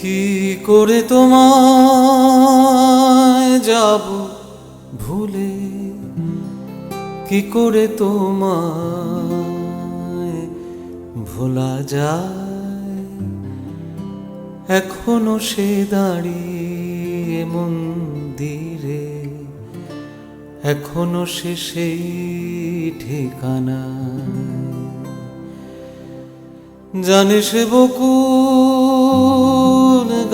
কি করে তোমায় যাব ভুলে? কি করে তোমায় ভোলা যায়? এখনও সে দাঁড়িয়ে মন্দিরে, এখনও সে সেই ঠিকানা জানে সে বকুল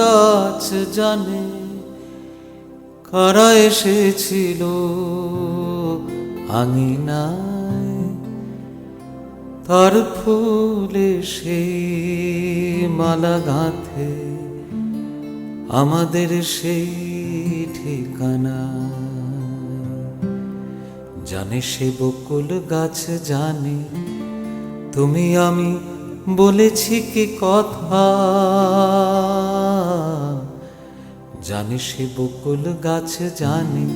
গাছ জানে কারা এসেছিল আঙিনায় তার ফুলে সেই মালা গাঁথে আমাদের সেই ঠিকানা। জানে সে বকুল গাছ জানে, তুমি আমি বলেছি কি কথা? জানে সে বকুল গাছ জানে।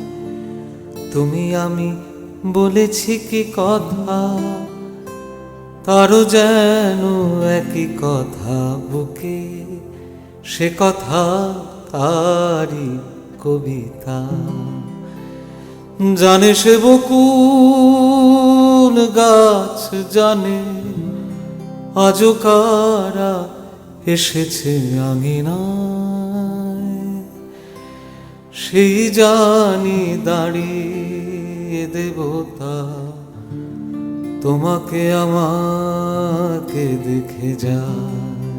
তুমি আমি বলেছি কি কথা, তারও যেন একই কথা বুকে। সে কথা তারি কবিতা। জানে সে বকুল গাছ জানে, আজও কারা এসেছে আঙিনায় সেই জানি দাঁড়িয়ে দেবতা তোমাকে আমাকে দেখে যায়